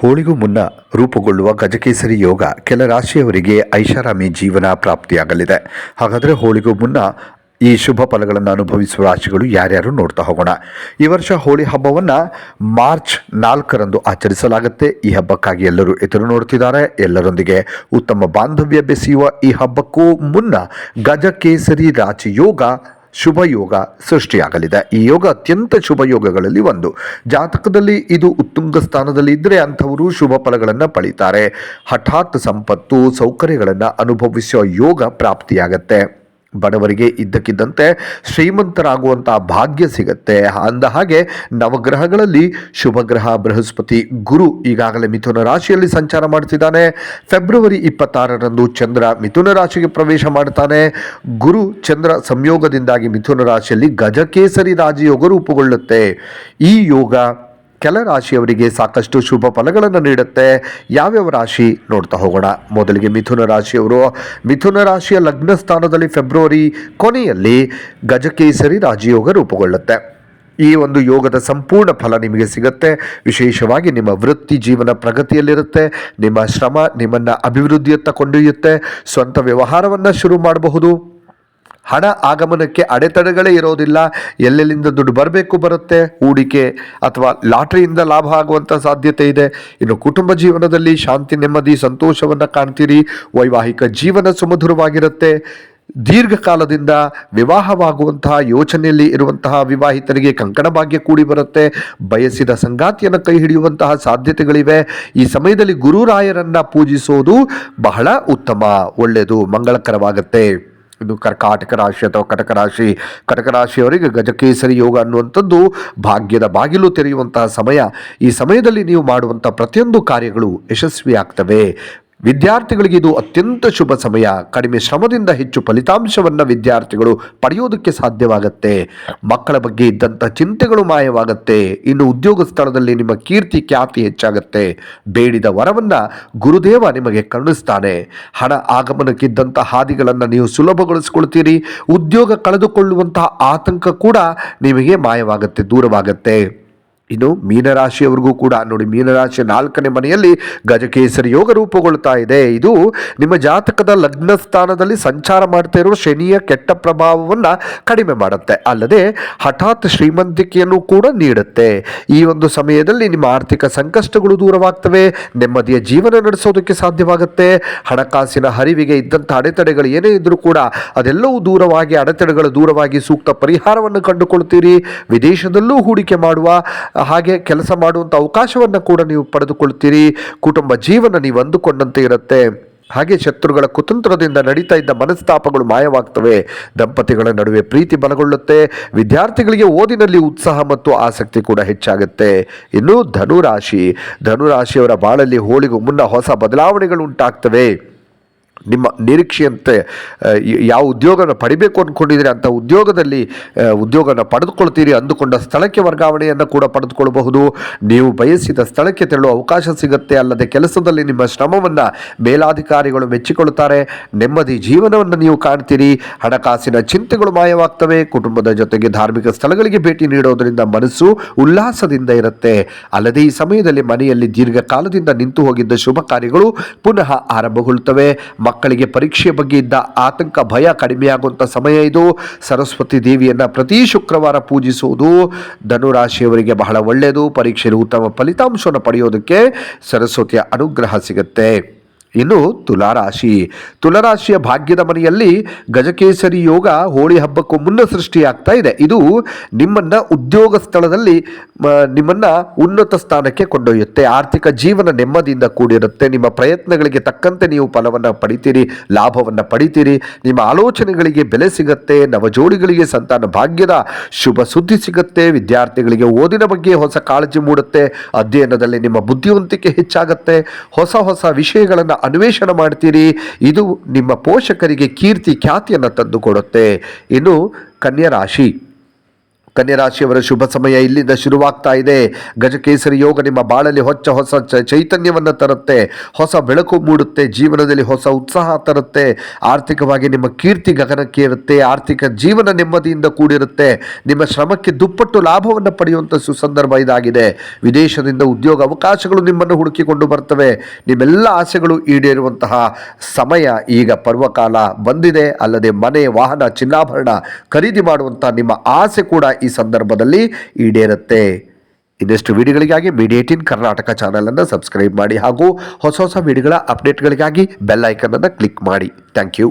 ಹೋಳಿಗೂ ಮುನ್ನ ರೂಪುಗೊಳ್ಳುವ ಗಜಕೇಸರಿ ಯೋಗ ಕೆಲ ರಾಶಿಯವರಿಗೆ ಐಷಾರಾಮಿ ಜೀವನ ಪ್ರಾಪ್ತಿಯಾಗಲಿದೆ. ಹಾಗಾದರೆ ಹೋಳಿಗೂ ಮುನ್ನ ಈ ಶುಭ ಫಲಗಳನ್ನು ಅನುಭವಿಸುವ ರಾಶಿಗಳು ಯಾರ್ಯಾರು ನೋಡ್ತಾ ಹೋಗೋಣ. ಈ ವರ್ಷ ಹೋಳಿ ಹಬ್ಬವನ್ನು ಮಾರ್ಚ್ ನಾಲ್ಕರಂದು ಆಚರಿಸಲಾಗುತ್ತೆ. ಈ ಹಬ್ಬಕ್ಕಾಗಿ ಎಲ್ಲರೂ ಎದುರು ನೋಡ್ತಿದ್ದಾರೆ. ಎಲ್ಲರೊಂದಿಗೆ ಉತ್ತಮ ಬಾಂಧವ್ಯ ಬೆಸೆಯುವ ಈ ಹಬ್ಬಕ್ಕೂ ಮುನ್ನ ಗಜಕೇಸರಿ ರಾಶಿ ಯೋಗ ಶುಭ ಯೋಗ ಸೃಷ್ಟಿಯಾಗಲಿದೆ. ಈ ಯೋಗ ಅತ್ಯಂತ ಶುಭ ಯೋಗಗಳಲ್ಲಿ ಒಂದು. ಜಾತಕದಲ್ಲಿ ಇದು ಉತ್ತುಂಗ ಸ್ಥಾನದಲ್ಲಿ ಇದ್ದರೆ ಅಂಥವರು ಶುಭ ಫಲಗಳನ್ನು ಪಡೀತಾರೆ ಹಠಾತ್ ಸಂಪತ್ತು, ಸೌಕರ್ಯಗಳನ್ನು ಅನುಭವಿಸುವ ಯೋಗ ಪ್ರಾಪ್ತಿಯಾಗತ್ತೆ. ಬಡವರಿಗೆ ಇದ್ದಕ್ಕಿದ್ದಂತೆ ಶ್ರೀಮಂತರಾಗುವಂಥ ಭಾಗ್ಯ ಸಿಗತ್ತೆ. ಅಂದ ಹಾಗೆ ನವಗ್ರಹಗಳಲ್ಲಿ ಶುಭಗ್ರಹ, ಬೃಹಸ್ಪತಿ, ಗುರು ಈಗಾಗಲೇ ಮಿಥುನ ರಾಶಿಯಲ್ಲಿ ಸಂಚಾರ ಮಾಡ್ತಿದ್ದಾನೆ. ಫೆಬ್ರವರಿ ಇಪ್ಪತ್ತಾರರಂದು ಚಂದ್ರ ಮಿಥುನ ರಾಶಿಗೆ ಪ್ರವೇಶ ಮಾಡ್ತಾನೆ. ಗುರು ಚಂದ್ರ ಸಂಯೋಗದಿಂದಾಗಿ ಮಿಥುನ ರಾಶಿಯಲ್ಲಿ ಗಜಕೇಸರಿ ರಾಜಯೋಗ ರೂಪುಗೊಳ್ಳುತ್ತೆ. ಈ ಯೋಗ ಕೆಲ ರಾಶಿಯವರಿಗೆ ಸಾಕಷ್ಟು ಶುಭ ಫಲಗಳನ್ನು ನೀಡುತ್ತೆ. ಯಾವ್ಯಾವ ರಾಶಿ ನೋಡ್ತಾ ಹೋಗೋಣ. ಮೊದಲಿಗೆ ಮಿಥುನ ರಾಶಿಯವರು. ಮಿಥುನ ರಾಶಿಯ ಲಗ್ನ ಸ್ಥಾನದಲ್ಲಿ ಫೆಬ್ರವರಿ ಕೊನೆಯಲ್ಲಿ ಗಜಕೇಸರಿ ರಾಜಯೋಗ ರೂಪುಗೊಳ್ಳುತ್ತೆ. ಈ ಒಂದು ಯೋಗದ ಸಂಪೂರ್ಣ ಫಲ ನಿಮಗೆ ಸಿಗುತ್ತೆ. ವಿಶೇಷವಾಗಿ ನಿಮ್ಮ ವೃತ್ತಿ ಜೀವನ ಪ್ರಗತಿಯಲ್ಲಿರುತ್ತೆ. ನಿಮ್ಮ ಶ್ರಮ ನಿಮ್ಮನ್ನು ಅಭಿವೃದ್ಧಿಯತ್ತ ಕೊಂಡೊಯ್ಯುತ್ತೆ. ಸ್ವಂತ ವ್ಯವಹಾರವನ್ನು ಶುರು ಮಾಡಬಹುದು. ಹಣ ಆಗಮನಕ್ಕೆ ಅಡೆತಡೆಗಳೇ ಇರೋದಿಲ್ಲ. ಎಲ್ಲೆಲ್ಲಿಂದ ದುಡ್ಡು ಬರಬೇಕು ಬರುತ್ತೆ? ಹೂಡಿಕೆ ಅಥವಾ ಲಾಟ್ರಿಯಿಂದ ಲಾಭ ಆಗುವಂಥ ಸಾಧ್ಯತೆ ಇದೆ. ಇನ್ನು ಕುಟುಂಬ ಜೀವನದಲ್ಲಿ ಶಾಂತಿ, ನೆಮ್ಮದಿ, ಸಂತೋಷವನ್ನು ಕಾಣ್ತೀರಿ. ವೈವಾಹಿಕ ಜೀವನ ಸುಮಧುರವಾಗಿರುತ್ತೆ. ದೀರ್ಘಕಾಲದಿಂದ ವಿವಾಹವಾಗುವಂತಹ ಯೋಚನೆಯಲ್ಲಿ ಇರುವಂತಹ ವಿವಾಹಿತರಿಗೆ ಕಂಕಣ ಭಾಗ್ಯ ಕೂಡಿ ಬರುತ್ತೆ. ಬಯಸಿದ ಸಂಗಾತಿಯನ್ನು ಕೈ ಹಿಡಿಯುವಂತಹ ಸಾಧ್ಯತೆಗಳಿವೆ. ಈ ಸಮಯದಲ್ಲಿ ಗುರುರಾಯರನ್ನು ಪೂಜಿಸೋದು ಬಹಳ ಉತ್ತಮ, ಒಳ್ಳೆಯದು, ಮಂಗಳಕರವಾಗುತ್ತೆ. ಇದು ಕರ್ಕಾಟಕ ರಾಶಿ ಅಥವಾ ಕಟಕ ರಾಶಿ, ಕಟಕ ರಾಶಿಯವರಿಗೆ ಗಜಕೇಸರಿ ಯೋಗ ಅನ್ನುವಂಥದ್ದು ಭಾಗ್ಯದ ಬಾಗಿಲು ತೆರೆಯುವಂತಹ ಸಮಯ. ಈ ಸಮಯದಲ್ಲಿ ನೀವು ಮಾಡುವಂಥ ಪ್ರತಿಯೊಂದು ಕಾರ್ಯಗಳು ಯಶಸ್ವಿಯಾಗ್ತವೆ. ವಿದ್ಯಾರ್ಥಿಗಳಿಗೆ ಇದು ಅತ್ಯಂತ ಶುಭ ಸಮಯ. ಕಡಿಮೆ ಶ್ರಮದಿಂದ ಹೆಚ್ಚು ಫಲಿತಾಂಶವನ್ನು ವಿದ್ಯಾರ್ಥಿಗಳು ಪಡೆಯೋದಕ್ಕೆ ಸಾಧ್ಯವಾಗುತ್ತೆ. ಮಕ್ಕಳ ಬಗ್ಗೆ ಇದ್ದಂಥ ಚಿಂತೆಗಳು ಮಾಯವಾಗುತ್ತೆ. ಇನ್ನು ಉದ್ಯೋಗ ಸ್ಥಳದಲ್ಲಿ ನಿಮ್ಮ ಕೀರ್ತಿ, ಖ್ಯಾತಿ ಹೆಚ್ಚಾಗುತ್ತೆ. ಬೇಡಿದ ವರವನ್ನು ಗುರುದೇವ ನಿಮಗೆ ಕರುಣಿಸ್ತಾನೆ. ಹಣ ಆಗಮನಕ್ಕಿದ್ದಂಥ ಹಾದಿಗಳನ್ನು ನೀವು ಸುಲಭಗೊಳಿಸಿಕೊಳ್ತೀರಿ. ಉದ್ಯೋಗ ಕಳೆದುಕೊಳ್ಳುವಂತಹ ಆತಂಕ ಕೂಡ ನಿಮಗೆ ಮಾಯವಾಗುತ್ತೆ, ದೂರವಾಗುತ್ತೆ. ಇನ್ನು ಮೀನರಾಶಿಯವರಿಗೂ ಕೂಡ, ನೋಡಿ ಮೀನರಾಶಿಯ ನಾಲ್ಕನೇ ಮನೆಯಲ್ಲಿ ಗಜಕೇಸರಿ ಯೋಗ ರೂಪುಗೊಳ್ತಾ ಇದೆ. ಇದು ನಿಮ್ಮ ಜಾತಕದ ಲಗ್ನ ಸ್ಥಾನದಲ್ಲಿ ಸಂಚಾರ ಮಾಡ್ತಾ ಇರೋ ಶನಿಯ ಕೆಟ್ಟ ಪ್ರಭಾವವನ್ನು ಕಡಿಮೆ ಮಾಡುತ್ತೆ. ಅಲ್ಲದೆ ಹಠಾತ್ ಶ್ರೀಮಂತಿಕೆಯನ್ನು ಕೂಡ ನೀಡುತ್ತೆ. ಈ ಒಂದು ಸಮಯದಲ್ಲಿ ನಿಮ್ಮ ಆರ್ಥಿಕ ಸಂಕಷ್ಟಗಳು ದೂರವಾಗ್ತವೆ. ನೆಮ್ಮದಿಯ ಜೀವನ ನಡೆಸೋದಕ್ಕೆ ಸಾಧ್ಯವಾಗುತ್ತೆ. ಹಣಕಾಸಿನ ಹರಿವಿಗೆ ಇದ್ದಂಥ ಅಡೆತಡೆಗಳು ಏನೇ ಇದ್ದರೂ ಕೂಡ ಅದೆಲ್ಲವೂ ದೂರವಾಗಿ, ಅಡೆತಡೆಗಳು ದೂರವಾಗಿ ಸೂಕ್ತ ಪರಿಹಾರವನ್ನು ಕಂಡುಕೊಳ್ತೀರಿ. ವಿದೇಶದಲ್ಲೂ ಹೂಡಿಕೆ ಮಾಡುವ ಹಾಗೆ ಕೆಲಸ ಮಾಡುವಂಥ ಅವಕಾಶವನ್ನು ಕೂಡ ನೀವು ಪಡೆದುಕೊಳ್ತೀರಿ ಕುಟುಂಬ ಜೀವನ ನೀವು ಅಂದುಕೊಂಡಂತೆ ಇರುತ್ತೆ. ಹಾಗೆ ಶತ್ರುಗಳ ಕುತಂತ್ರದಿಂದ ನಡೀತಾ ಇದ್ದ ಮನಸ್ತಾಪಗಳು ಮಾಯವಾಗ್ತವೆ. ದಂಪತಿಗಳ ನಡುವೆ ಪ್ರೀತಿ ಬಲಗೊಳ್ಳುತ್ತೆ. ವಿದ್ಯಾರ್ಥಿಗಳಿಗೆ ಓದಿನಲ್ಲಿ ಉತ್ಸಾಹ ಮತ್ತು ಆಸಕ್ತಿ ಕೂಡ ಹೆಚ್ಚಾಗುತ್ತೆ. ಇನ್ನು ಧನುರಾಶಿ. ಧನುರಾಶಿಯವರ ಬಾಳಲ್ಲಿ ಹೋಳಿಗೂ ಮುನ್ನ ಹೊಸ ಬದಲಾವಣೆಗಳು ಉಂಟಾಗ್ತವೆ. ನಿಮ್ಮ ನಿರೀಕ್ಷೆಯಂತೆ ಯಾವ ಉದ್ಯೋಗವನ್ನು ಪಡಿಬೇಕು ಅಂದ್ಕೊಂಡಿದ್ದೀರಿ ಅಂಥ ಉದ್ಯೋಗದಲ್ಲಿ ಉದ್ಯೋಗವನ್ನು ಪಡೆದುಕೊಳ್ತೀರಿ ಅಂದುಕೊಂಡ ಸ್ಥಳಕ್ಕೆ ವರ್ಗಾವಣೆಯನ್ನು ಕೂಡ ಪಡೆದುಕೊಳ್ಳಬಹುದು. ನೀವು ಬಯಸಿದ ಸ್ಥಳಕ್ಕೆ ತೆರಳುವ ಅವಕಾಶ ಸಿಗುತ್ತೆ ಅಲ್ಲದೆ ಕೆಲಸದಲ್ಲಿ ನಿಮ್ಮ ಶ್ರಮವನ್ನು ಮೇಲಾಧಿಕಾರಿಗಳು ಮೆಚ್ಚಿಕೊಳ್ಳುತ್ತಾರೆ. ನೆಮ್ಮದಿ ಜೀವನವನ್ನು ನೀವು ಕಾಣ್ತೀರಿ. ಹಣಕಾಸಿನ ಚಿಂತೆಗಳು ಮಾಯವಾಗ್ತವೆ. ಕುಟುಂಬದ ಜೊತೆಗೆ ಧಾರ್ಮಿಕ ಸ್ಥಳಗಳಿಗೆ ಭೇಟಿ ನೀಡೋದರಿಂದ ಮನಸ್ಸು ಉಲ್ಲಾಸದಿಂದ ಇರುತ್ತೆ. ಅಲ್ಲದೆ ಈ ಸಮಯದಲ್ಲಿ ಮನೆಯಲ್ಲಿ ದೀರ್ಘಕಾಲದಿಂದ ನಿಂತು ಹೋಗಿದ್ದ ಶುಭ ಕಾರ್ಯಗಳು ಪುನಃ ಆರಂಭಗೊಳ್ಳುತ್ತವೆ. ಮಕ್ಕಳಿಗೆ ಪರೀಕ್ಷೆ ಬಗ್ಗೆ ಇದ್ದ ಆತಂಕ, ಭಯ ಕಡಿಮೆಯಾಗುವಂಥ ಸಮಯ ಇದು. ಸರಸ್ವತಿ ದೇವಿಯನ್ನ ಪ್ರತಿ ಶುಕ್ರವಾರ ಪೂಜಿಸುವುದು ಧನುರಾಶಿಯವರಿಗೆ ಬಹಳ ಒಳ್ಳೆಯದು. ಪರೀಕ್ಷೆಯಲ್ಲಿ ಉತ್ತಮ ಫಲಿತಾಂಶವನ್ನು ಪಡೆಯೋದಕ್ಕೆ ಸರಸ್ವತಿಯ ಅನುಗ್ರಹ ಸಿಗುತ್ತೆ. ಇನ್ನು ತುಲಾರಾಶಿ. ತುಲಾರಾಶಿಯ ಭಾಗ್ಯದ ಮನೆಯಲ್ಲಿ ಗಜಕೇಸರಿ ಯೋಗ ಹೋಳಿ ಹಬ್ಬಕ್ಕೂ ಮುನ್ನ ಸೃಷ್ಟಿಯಾಗ್ತಾ ಇದೆ. ಇದು ನಿಮ್ಮನ್ನ ಉದ್ಯೋಗ ಸ್ಥಳದಲ್ಲಿ ನಿಮ್ಮನ್ನ ಉನ್ನತ ಸ್ಥಾನಕ್ಕೆ ಕೊಂಡೊಯ್ಯುತ್ತೆ. ಆರ್ಥಿಕ ಜೀವನ ನೆಮ್ಮದಿಯಿಂದ ಕೂಡಿರುತ್ತೆ. ನಿಮ್ಮ ಪ್ರಯತ್ನಗಳಿಗೆ ತಕ್ಕಂತೆ ನೀವು ಫಲವನ್ನು ಪಡಿತೀರಿ, ಲಾಭವನ್ನು ಪಡಿತೀರಿ. ನಿಮ್ಮ ಆಲೋಚನೆಗಳಿಗೆ ಬೆಲೆ ಸಿಗುತ್ತೆ. ನವಜೋಡಿಗಳಿಗೆ ಸಂತಾನ ಭಾಗ್ಯದ ಶುಭ ಸುದ್ದಿ ಸಿಗುತ್ತೆ. ವಿದ್ಯಾರ್ಥಿಗಳಿಗೆ ಓದಿನ ಬಗ್ಗೆ ಹೊಸ ಕಾಳಜಿ ಮೂಡುತ್ತೆ. ಅಧ್ಯಯನದಲ್ಲಿ ನಿಮ್ಮ ಬುದ್ಧಿವಂತಿಕೆ ಹೆಚ್ಚಾಗುತ್ತೆ. ಹೊಸ ಹೊಸ ವಿಷಯಗಳನ್ನು ಅನ್ವೇಷಣೆ ಮಾಡ್ತೀರಿ. ಇದು ನಿಮ್ಮ ಪೋಷಕರಿಗೆ ಕೀರ್ತಿ ಖ್ಯಾತಿಯನ್ನು ತಂದುಕೊಡುತ್ತೆ. ಇನ್ನು ಕನ್ಯಾ ರಾಶಿ ಕನ್ಯಾ ರಾಶಿಯವರ ಶುಭ ಸಮಯ ಇಲ್ಲಿಂದ ಶುರುವಾಗ್ತಾ ಇದೆ. ಗಜಕೇಸರಿ ಯೋಗ ನಿಮ್ಮ ಬಾಳಲ್ಲಿ ಹೊಚ್ಚ ಹೊಸ ಚೈತನ್ಯವನ್ನು ತರುತ್ತೆ. ಹೊಸ ಬೆಳಕು ಮೂಡುತ್ತೆ. ಜೀವನದಲ್ಲಿ ಹೊಸ ಉತ್ಸಾಹ ತರುತ್ತೆ. ಆರ್ಥಿಕವಾಗಿ ನಿಮ್ಮ ಕೀರ್ತಿ ಗಗನಕ್ಕೆ ಇರುತ್ತೆ. ಆರ್ಥಿಕ ಜೀವನ ನೆಮ್ಮದಿಯಿಂದ ಕೂಡಿರುತ್ತೆ. ನಿಮ್ಮ ಶ್ರಮಕ್ಕೆ ದುಪ್ಪಟ್ಟು ಲಾಭವನ್ನು ಪಡೆಯುವಂಥ ಸುಸಂದರ್ಭ ಇದಾಗಿದೆ. ವಿದೇಶದಿಂದ ಉದ್ಯೋಗ ಅವಕಾಶಗಳು ನಿಮ್ಮನ್ನು ಹುಡುಕಿಕೊಂಡು ಬರ್ತವೆ. ನಿಮ್ಮೆಲ್ಲ ಆಸೆಗಳು ಈಡೇರುವಂತಹ ಸಮಯ ಈಗ ಪರ್ವಕಾಲ ಬಂದಿದೆ. ಅಲ್ಲದೆ ಮನೆ, ವಾಹನ, ಚಿನ್ನಾಭರಣ ಖರೀದಿ ಮಾಡುವಂಥ ನಿಮ್ಮ ಆಸೆ ಕೂಡ ಸಂದರ್ಭದಲ್ಲಿ ಈಡೇರುತ್ತೆ. ಇನ್ನಷ್ಟು ವಿಡಿಯೋಗಳಿಗಾಗಿ ಮೀಡಿಯಾ ಏಟೀನ್ ಕರ್ನಾಟಕ ಚಾನಲನ್ನು ಸಬ್ಸ್ಕ್ರೈಬ್ ಮಾಡಿ ಹಾಗೂ ಹೊಸ ಹೊಸ ವಿಡಿಯೋಗಳ ಅಪ್ಡೇಟ್ಗಳಿಗಾಗಿ ಬೆಲ್ ಐಕನನ್ನು ಕ್ಲಿಕ್ ಮಾಡಿ. Thank you.